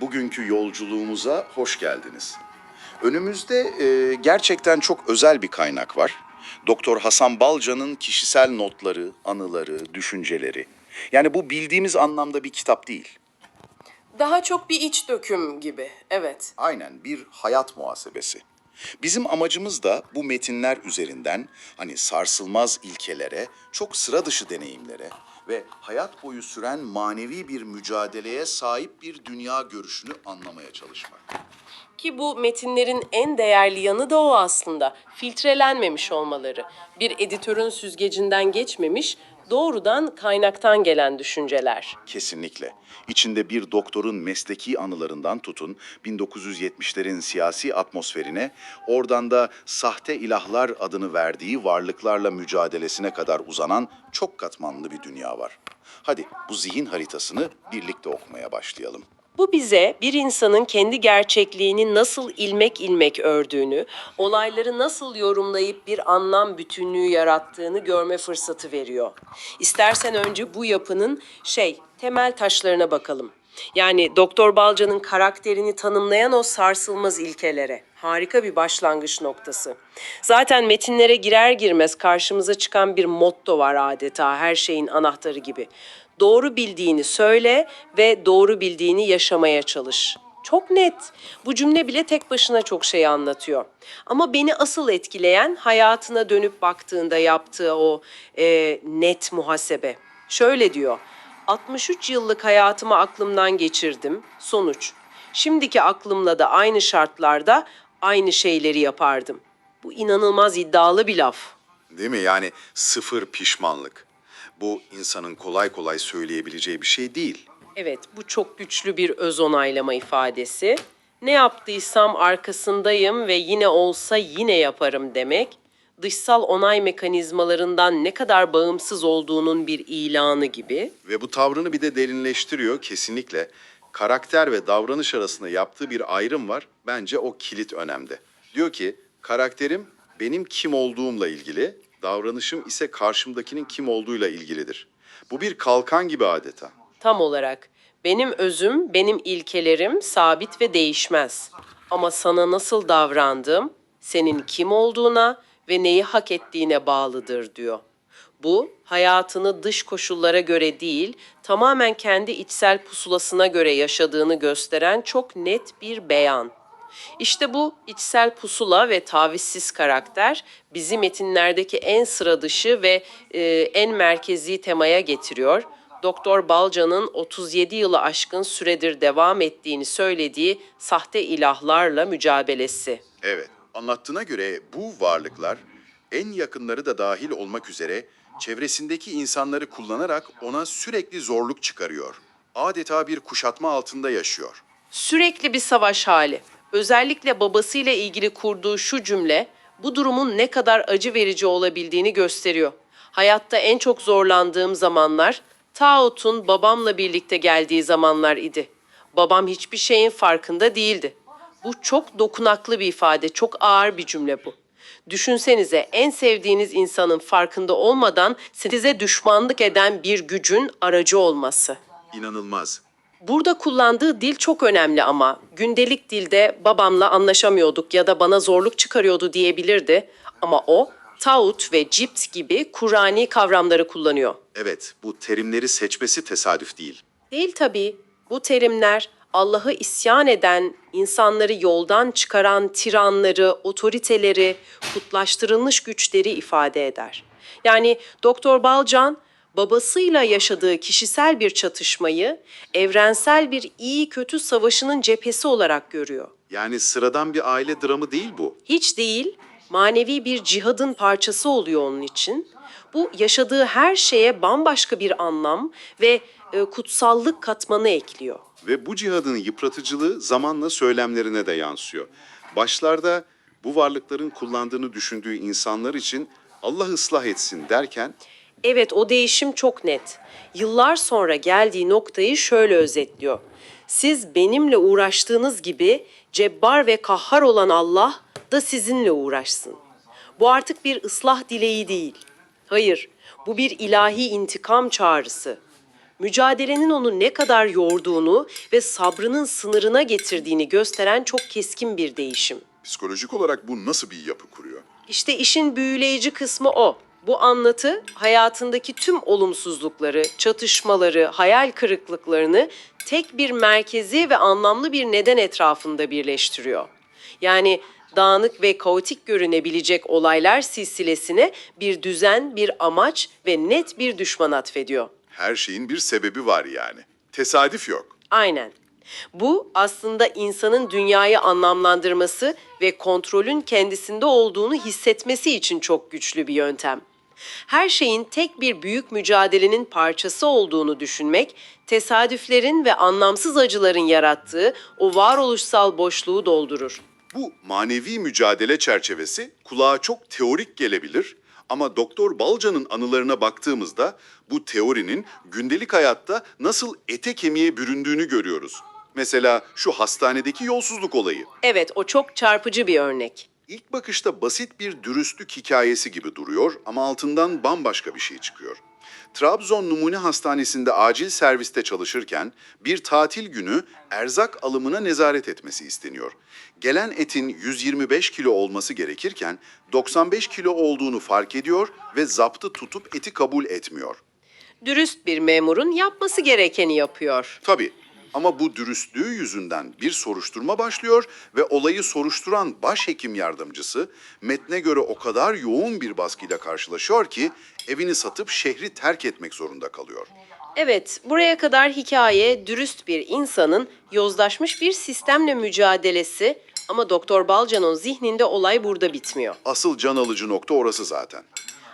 bugünkü yolculuğumuza hoş geldiniz. Önümüzde e, gerçekten çok özel bir kaynak var. Doktor Hasan Balca'nın kişisel notları, anıları, düşünceleri. Yani bu bildiğimiz anlamda bir kitap değil. Daha çok bir iç döküm gibi, evet. Aynen bir hayat muhasebesi. Bizim amacımız da bu metinler üzerinden hani sarsılmaz ilkelere, çok sıra dışı deneyimlere ve hayat boyu süren manevi bir mücadeleye sahip bir dünya görüşünü anlamaya çalışmak. Ki bu metinlerin en değerli yanı da o aslında. Filtrelenmemiş olmaları. Bir editörün süzgecinden geçmemiş, doğrudan kaynaktan gelen düşünceler. Kesinlikle. İçinde bir doktorun mesleki anılarından tutun 1970'lerin siyasi atmosferine, oradan da sahte ilahlar adını verdiği varlıklarla mücadelesine kadar uzanan çok katmanlı bir dünya var. Hadi bu zihin haritasını birlikte okumaya başlayalım. Bu bize bir insanın kendi gerçekliğini nasıl ilmek ilmek ördüğünü, olayları nasıl yorumlayıp bir anlam bütünlüğü yarattığını görme fırsatı veriyor. İstersen önce bu yapının şey, temel taşlarına bakalım. Yani Doktor Balca'nın karakterini tanımlayan o sarsılmaz ilkelere. Harika bir başlangıç noktası. Zaten metinlere girer girmez karşımıza çıkan bir motto var adeta her şeyin anahtarı gibi. Doğru bildiğini söyle ve doğru bildiğini yaşamaya çalış. Çok net. Bu cümle bile tek başına çok şey anlatıyor. Ama beni asıl etkileyen hayatına dönüp baktığında yaptığı o e, net muhasebe. Şöyle diyor. 63 yıllık hayatımı aklımdan geçirdim. Sonuç. Şimdiki aklımla da aynı şartlarda aynı şeyleri yapardım. Bu inanılmaz iddialı bir laf. Değil mi? Yani sıfır pişmanlık. Bu insanın kolay kolay söyleyebileceği bir şey değil. Evet, bu çok güçlü bir öz onaylama ifadesi. Ne yaptıysam arkasındayım ve yine olsa yine yaparım demek, dışsal onay mekanizmalarından ne kadar bağımsız olduğunun bir ilanı gibi. Ve bu tavrını bir de derinleştiriyor kesinlikle. Karakter ve davranış arasında yaptığı bir ayrım var. Bence o kilit önemde. Diyor ki karakterim benim kim olduğumla ilgili, davranışım ise karşımdakinin kim olduğuyla ilgilidir. Bu bir kalkan gibi adeta. Tam olarak benim özüm, benim ilkelerim sabit ve değişmez. Ama sana nasıl davrandığım senin kim olduğuna ve neyi hak ettiğine bağlıdır diyor. Bu hayatını dış koşullara göre değil, tamamen kendi içsel pusulasına göre yaşadığını gösteren çok net bir beyan. İşte bu içsel pusula ve tavizsiz karakter bizi metinlerdeki en sıra dışı ve e, en merkezi temaya getiriyor. Doktor Balca'nın 37 yılı aşkın süredir devam ettiğini söylediği sahte ilahlarla mücadelesi. Evet, anlattığına göre bu varlıklar en yakınları da dahil olmak üzere çevresindeki insanları kullanarak ona sürekli zorluk çıkarıyor. Adeta bir kuşatma altında yaşıyor. Sürekli bir savaş hali. Özellikle babasıyla ilgili kurduğu şu cümle bu durumun ne kadar acı verici olabildiğini gösteriyor. Hayatta en çok zorlandığım zamanlar Taut'un babamla birlikte geldiği zamanlar idi. Babam hiçbir şeyin farkında değildi. Bu çok dokunaklı bir ifade, çok ağır bir cümle bu. Düşünsenize en sevdiğiniz insanın farkında olmadan size düşmanlık eden bir gücün aracı olması. İnanılmaz. Burada kullandığı dil çok önemli ama gündelik dilde babamla anlaşamıyorduk ya da bana zorluk çıkarıyordu diyebilirdi. Ama o taut ve cipt gibi Kur'ani kavramları kullanıyor. Evet, bu terimleri seçmesi tesadüf değil. Değil tabii. Bu terimler Allah'ı isyan eden, insanları yoldan çıkaran tiranları, otoriteleri, kutlaştırılmış güçleri ifade eder. Yani Doktor Balcan babasıyla yaşadığı kişisel bir çatışmayı evrensel bir iyi kötü savaşının cephesi olarak görüyor. Yani sıradan bir aile dramı değil bu. Hiç değil, manevi bir cihadın parçası oluyor onun için. Bu yaşadığı her şeye bambaşka bir anlam ve e, kutsallık katmanı ekliyor. Ve bu cihadın yıpratıcılığı zamanla söylemlerine de yansıyor. Başlarda bu varlıkların kullandığını düşündüğü insanlar için Allah ıslah etsin derken Evet o değişim çok net. Yıllar sonra geldiği noktayı şöyle özetliyor. Siz benimle uğraştığınız gibi cebbar ve kahhar olan Allah da sizinle uğraşsın. Bu artık bir ıslah dileği değil. Hayır, bu bir ilahi intikam çağrısı. mücadelenin onu ne kadar yorduğunu ve sabrının sınırına getirdiğini gösteren çok keskin bir değişim. Psikolojik olarak bu nasıl bir yapı kuruyor? İşte işin büyüleyici kısmı o. Bu anlatı hayatındaki tüm olumsuzlukları, çatışmaları, hayal kırıklıklarını tek bir merkezi ve anlamlı bir neden etrafında birleştiriyor. Yani dağınık ve kaotik görünebilecek olaylar silsilesine bir düzen, bir amaç ve net bir düşman atfediyor. Her şeyin bir sebebi var yani. Tesadüf yok. Aynen. Bu aslında insanın dünyayı anlamlandırması ve kontrolün kendisinde olduğunu hissetmesi için çok güçlü bir yöntem. Her şeyin tek bir büyük mücadelenin parçası olduğunu düşünmek, tesadüflerin ve anlamsız acıların yarattığı o varoluşsal boşluğu doldurur. Bu manevi mücadele çerçevesi kulağa çok teorik gelebilir ama Doktor Balca'nın anılarına baktığımızda bu teorinin gündelik hayatta nasıl ete kemiğe büründüğünü görüyoruz. Mesela şu hastanedeki yolsuzluk olayı. Evet, o çok çarpıcı bir örnek. İlk bakışta basit bir dürüstlük hikayesi gibi duruyor ama altından bambaşka bir şey çıkıyor. Trabzon Numune Hastanesi'nde acil serviste çalışırken bir tatil günü erzak alımına nezaret etmesi isteniyor. Gelen etin 125 kilo olması gerekirken 95 kilo olduğunu fark ediyor ve zaptı tutup eti kabul etmiyor. Dürüst bir memurun yapması gerekeni yapıyor. Tabii ama bu dürüstlüğü yüzünden bir soruşturma başlıyor ve olayı soruşturan başhekim yardımcısı metne göre o kadar yoğun bir baskıyla karşılaşıyor ki evini satıp şehri terk etmek zorunda kalıyor. Evet, buraya kadar hikaye dürüst bir insanın yozlaşmış bir sistemle mücadelesi ama Doktor Balcan'ın zihninde olay burada bitmiyor. Asıl can alıcı nokta orası zaten.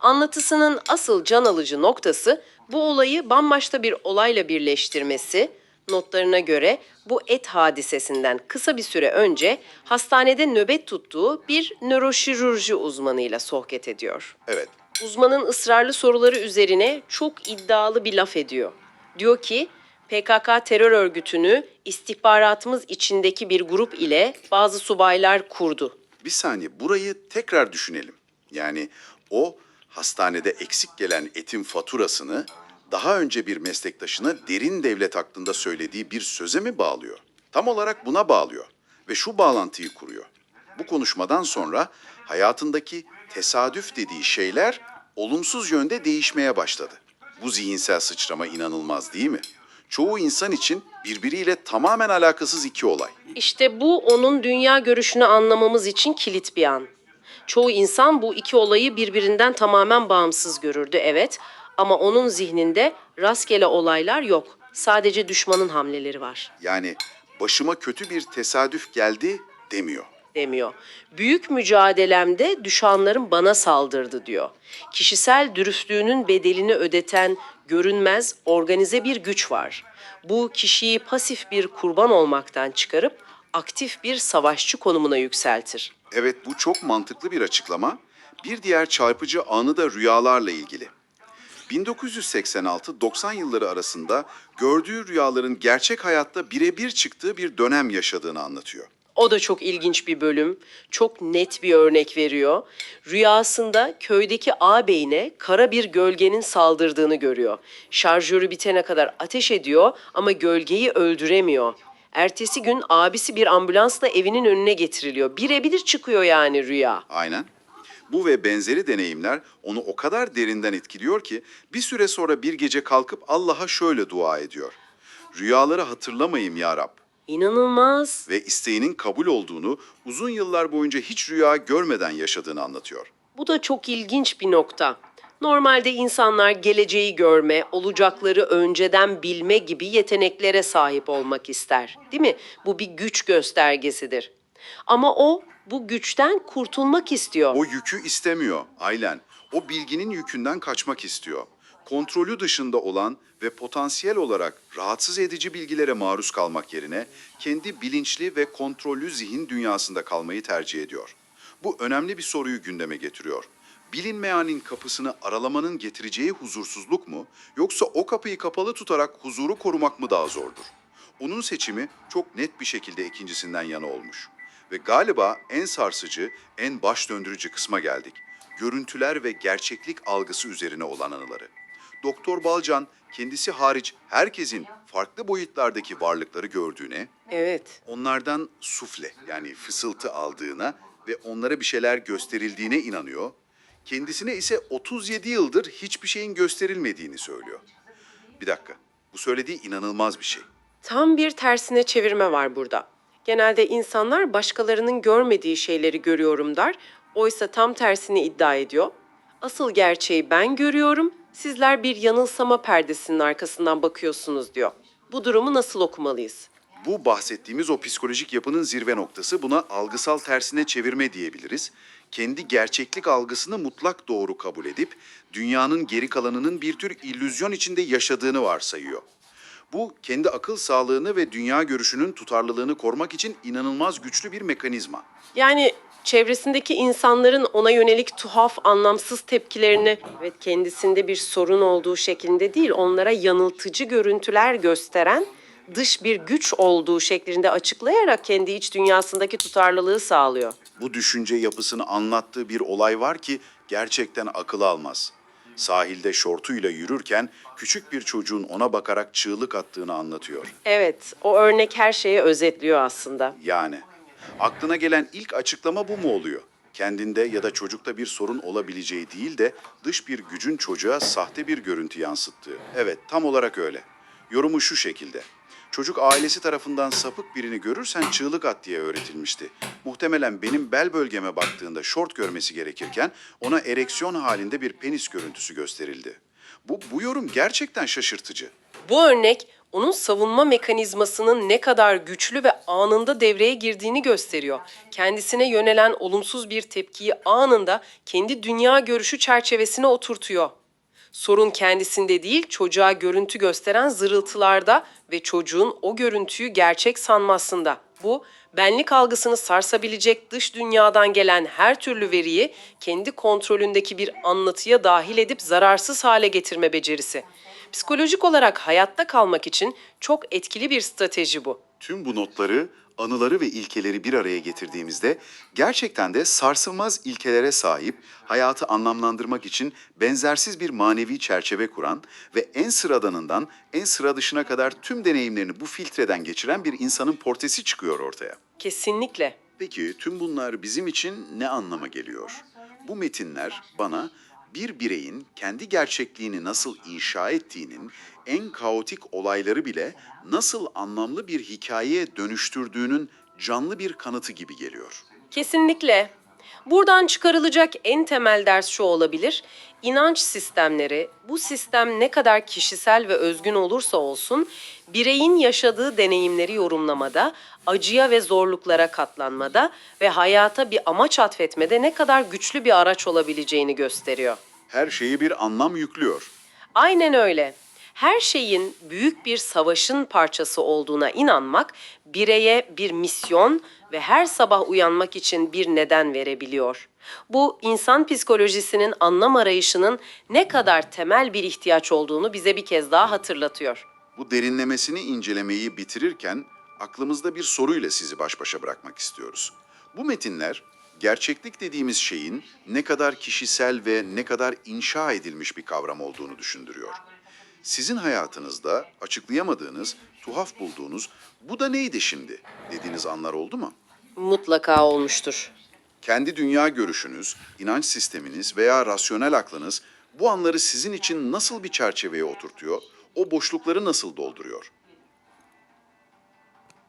Anlatısının asıl can alıcı noktası bu olayı bambaşka bir olayla birleştirmesi. Notlarına göre bu et hadisesinden kısa bir süre önce hastanede nöbet tuttuğu bir nöroşirurji uzmanıyla sohbet ediyor. Evet, Uzmanın ısrarlı soruları üzerine çok iddialı bir laf ediyor. Diyor ki PKK terör örgütünü istihbaratımız içindeki bir grup ile bazı subaylar kurdu. bir saniye burayı tekrar düşünelim. Yani o hastanede eksik gelen etin faturasını daha önce bir meslektaşına derin devlet hakkında söylediği bir söze mi bağlıyor? Tam olarak buna bağlıyor ve şu bağlantıyı kuruyor. Bu konuşmadan sonra hayatındaki tesadüf dediği şeyler olumsuz yönde değişmeye başladı. Bu zihinsel sıçrama inanılmaz değil mi? Çoğu insan için birbiriyle tamamen alakasız iki olay. İşte bu onun dünya görüşünü anlamamız için kilit bir an. Çoğu insan bu iki olayı birbirinden tamamen bağımsız görürdü evet ama onun zihninde rastgele olaylar yok. Sadece düşmanın hamleleri var Yani başıma kötü bir tesadüf geldi demiyor. demiyor. Büyük mücadelemde düşmanlarım bana saldırdı diyor. Kişisel dürüstlüğünün bedelini ödeten görünmez, organize bir güç var. Bu kişiyi pasif bir kurban olmaktan çıkarıp aktif bir savaşçı konumuna yükseltir. Evet bu çok mantıklı bir açıklama. Bir diğer çarpıcı anı da rüyalarla ilgili. 1986-90 yılları arasında gördüğü rüyaların gerçek hayatta birebir çıktığı bir dönem yaşadığını anlatıyor. O da çok ilginç bir bölüm. Çok net bir örnek veriyor. Rüyasında köydeki ağabeyine kara bir gölgenin saldırdığını görüyor. Şarjörü bitene kadar ateş ediyor ama gölgeyi öldüremiyor. Ertesi gün abisi bir ambulansla evinin önüne getiriliyor. Birebir çıkıyor yani rüya. Aynen. Bu ve benzeri deneyimler onu o kadar derinden etkiliyor ki bir süre sonra bir gece kalkıp Allah'a şöyle dua ediyor. Rüyaları hatırlamayayım ya Rab İnanılmaz. ve isteğinin kabul olduğunu uzun yıllar boyunca hiç rüya görmeden yaşadığını anlatıyor. Bu da çok ilginç bir nokta. Normalde insanlar geleceği görme, olacakları önceden bilme gibi yeteneklere sahip olmak ister. Değil mi? Bu bir güç göstergesidir. Ama o bu güçten kurtulmak istiyor. O yükü istemiyor Aylen. O bilginin yükünden kaçmak istiyor. Kontrolü dışında olan ve potansiyel olarak rahatsız edici bilgilere maruz kalmak yerine kendi bilinçli ve kontrollü zihin dünyasında kalmayı tercih ediyor. Bu önemli bir soruyu gündeme getiriyor. Bilinmeyenin kapısını aralamanın getireceği huzursuzluk mu yoksa o kapıyı kapalı tutarak huzuru korumak mı daha zordur? Onun seçimi çok net bir şekilde ikincisinden yana olmuş. Ve galiba en sarsıcı, en baş döndürücü kısma geldik. Görüntüler ve gerçeklik algısı üzerine olan anıları. Doktor Balcan kendisi hariç herkesin farklı boyutlardaki varlıkları gördüğüne, Evet. onlardan sufle yani fısıltı aldığına ve onlara bir şeyler gösterildiğine inanıyor. Kendisine ise 37 yıldır hiçbir şeyin gösterilmediğini söylüyor. Bir dakika, bu söylediği inanılmaz bir şey. Tam bir tersine çevirme var burada. Genelde insanlar başkalarının görmediği şeyleri görüyorum der. Oysa tam tersini iddia ediyor. Asıl gerçeği ben görüyorum. Sizler bir yanılsama perdesinin arkasından bakıyorsunuz diyor. Bu durumu nasıl okumalıyız? Bu bahsettiğimiz o psikolojik yapının zirve noktası buna algısal tersine çevirme diyebiliriz. Kendi gerçeklik algısını mutlak doğru kabul edip dünyanın geri kalanının bir tür illüzyon içinde yaşadığını varsayıyor. Bu kendi akıl sağlığını ve dünya görüşünün tutarlılığını korumak için inanılmaz güçlü bir mekanizma. Yani çevresindeki insanların ona yönelik tuhaf, anlamsız tepkilerini ve kendisinde bir sorun olduğu şeklinde değil, onlara yanıltıcı görüntüler gösteren dış bir güç olduğu şeklinde açıklayarak kendi iç dünyasındaki tutarlılığı sağlıyor. Bu düşünce yapısını anlattığı bir olay var ki gerçekten akıl almaz. Sahilde şortuyla yürürken küçük bir çocuğun ona bakarak çığlık attığını anlatıyor. Evet, o örnek her şeyi özetliyor aslında. Yani aklına gelen ilk açıklama bu mu oluyor? Kendinde ya da çocukta bir sorun olabileceği değil de dış bir gücün çocuğa sahte bir görüntü yansıttığı. Evet, tam olarak öyle. Yorumu şu şekilde. Çocuk ailesi tarafından sapık birini görürsen çığlık at diye öğretilmişti. Muhtemelen benim bel bölgeme baktığında şort görmesi gerekirken ona ereksiyon halinde bir penis görüntüsü gösterildi. Bu, bu yorum gerçekten şaşırtıcı. Bu örnek onun savunma mekanizmasının ne kadar güçlü ve anında devreye girdiğini gösteriyor. Kendisine yönelen olumsuz bir tepkiyi anında kendi dünya görüşü çerçevesine oturtuyor. Sorun kendisinde değil, çocuğa görüntü gösteren zırıltılarda ve çocuğun o görüntüyü gerçek sanmasında. Bu, benlik algısını sarsabilecek dış dünyadan gelen her türlü veriyi kendi kontrolündeki bir anlatıya dahil edip zararsız hale getirme becerisi. Psikolojik olarak hayatta kalmak için çok etkili bir strateji bu. Tüm bu notları, anıları ve ilkeleri bir araya getirdiğimizde gerçekten de sarsılmaz ilkelere sahip, hayatı anlamlandırmak için benzersiz bir manevi çerçeve kuran ve en sıradanından en sıra dışına kadar tüm deneyimlerini bu filtreden geçiren bir insanın portresi çıkıyor ortaya. Kesinlikle. Peki tüm bunlar bizim için ne anlama geliyor? Bu metinler bana bir bireyin kendi gerçekliğini nasıl inşa ettiğinin en kaotik olayları bile nasıl anlamlı bir hikayeye dönüştürdüğünün canlı bir kanıtı gibi geliyor. Kesinlikle. Buradan çıkarılacak en temel ders şu olabilir. İnanç sistemleri, bu sistem ne kadar kişisel ve özgün olursa olsun, bireyin yaşadığı deneyimleri yorumlamada, acıya ve zorluklara katlanmada ve hayata bir amaç atfetmede ne kadar güçlü bir araç olabileceğini gösteriyor. Her şeyi bir anlam yüklüyor. Aynen öyle. Her şeyin büyük bir savaşın parçası olduğuna inanmak bireye bir misyon ve her sabah uyanmak için bir neden verebiliyor. Bu insan psikolojisinin anlam arayışının ne kadar temel bir ihtiyaç olduğunu bize bir kez daha hatırlatıyor. Bu derinlemesini incelemeyi bitirirken aklımızda bir soruyla sizi baş başa bırakmak istiyoruz. Bu metinler gerçeklik dediğimiz şeyin ne kadar kişisel ve ne kadar inşa edilmiş bir kavram olduğunu düşündürüyor. Sizin hayatınızda açıklayamadığınız, tuhaf bulduğunuz bu da neydi şimdi dediğiniz anlar oldu mu? Mutlaka olmuştur. Kendi dünya görüşünüz, inanç sisteminiz veya rasyonel aklınız bu anları sizin için nasıl bir çerçeveye oturtuyor, o boşlukları nasıl dolduruyor?